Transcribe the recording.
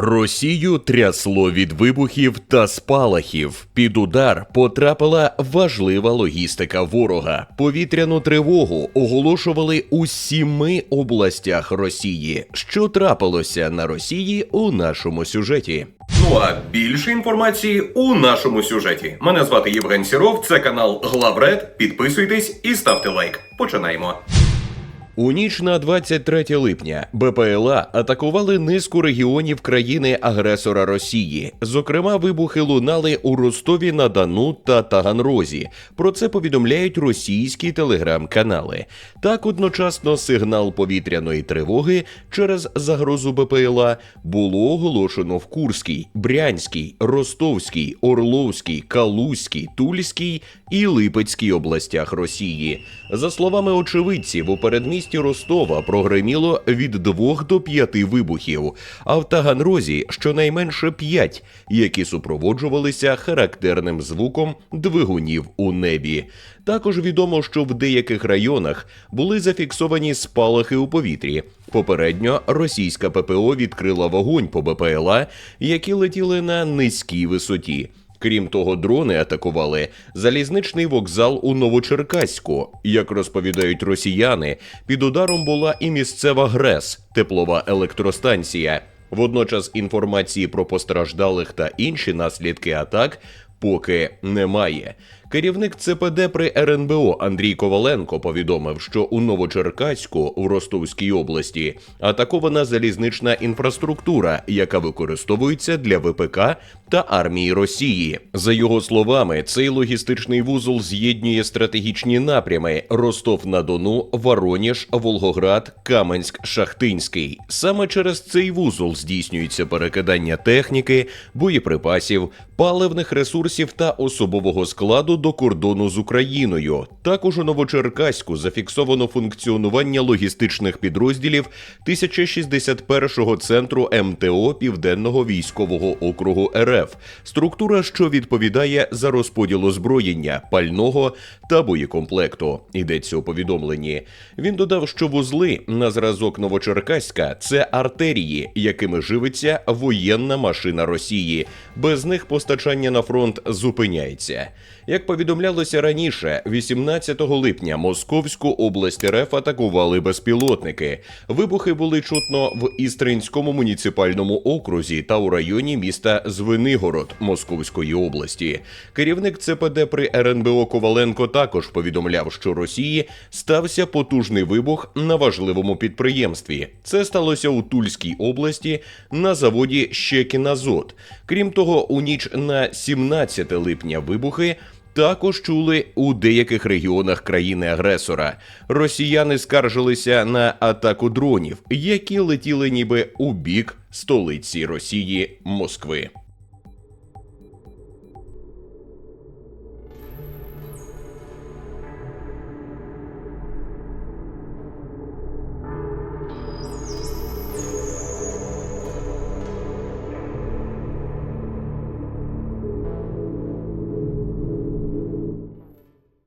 Росію трясло від вибухів та спалахів. Під удар потрапила важлива логістика ворога. Повітряну тривогу оголошували у сіми областях Росії. Що трапилося на Росії у нашому сюжеті? Ну а більше інформації у нашому сюжеті. Мене звати Євген Сіров, це канал Главред. Підписуйтесь і ставте лайк. Починаємо. У ніч на 23 липня БПЛА атакували низку регіонів країни-агресора Росії. Зокрема, вибухи лунали у Ростові на Дону та Таганрозі. Про це повідомляють російські телеграм-канали. Так, одночасно сигнал повітряної тривоги через загрозу БПЛА було оголошено в Курській, Брянській, Ростовській, Орловській, Калузькій, Тульській і Липецькій областях Росії. За словами очевидців, у передмісті Ростова прогреміло від 2 до 5 вибухів, а в Таганрозі щонайменше 5, які супроводжувалися характерним звуком двигунів у небі. Також відомо, що в деяких районах були зафіксовані спалахи у повітрі. Попередньо російська ППО відкрила вогонь по БПЛА, які летіли на низькій висоті. Крім того, дрони атакували залізничний вокзал у Новочеркаську. Як розповідають росіяни, під ударом була і місцева ГРЕС, теплова електростанція. Водночас інформації про постраждалих та інші наслідки атак поки немає. Керівник ЦПД при РНБО Андрій Коваленко повідомив, що у Новочеркаську в Ростовській області атакована залізнична інфраструктура, яка використовується для ВПК та армії Росії. За його словами, цей логістичний вузол з'єднує стратегічні напрями Ростов на Дону, Вороніж, Волгоград, Каменськ, Шахтинський. Саме через цей вузол здійснюється перекидання техніки, боєприпасів, паливних ресурсів та особового складу до кордону з Україною. Також у Новочеркаську зафіксовано функціонування логістичних підрозділів 1061-го центру МТО Південного військового округу РФ, структура, що відповідає за розподіл озброєння, пального та боєкомплекту. Йдеться у повідомленні. Він додав, що вузли на зразок Новочеркаська це артерії, якими живиться воєнна машина Росії. Без них постачання на фронт зупиняється. Як повідомлялося раніше, 18 липня Московську область РФ атакували безпілотники. Вибухи були чутно в Істринському муніципальному окрузі та у районі міста Звенигород Московської області. Керівник ЦПД при РНБО Коваленко також повідомляв, що Росії стався потужний вибух на важливому підприємстві. Це сталося у Тульській області на заводі Щекіназот. Крім того, у ніч на 17 липня вибухи. Також чули у деяких регіонах країни-агресора. Росіяни скаржилися на атаку дронів, які летіли ніби у бік столиці Росії Москви.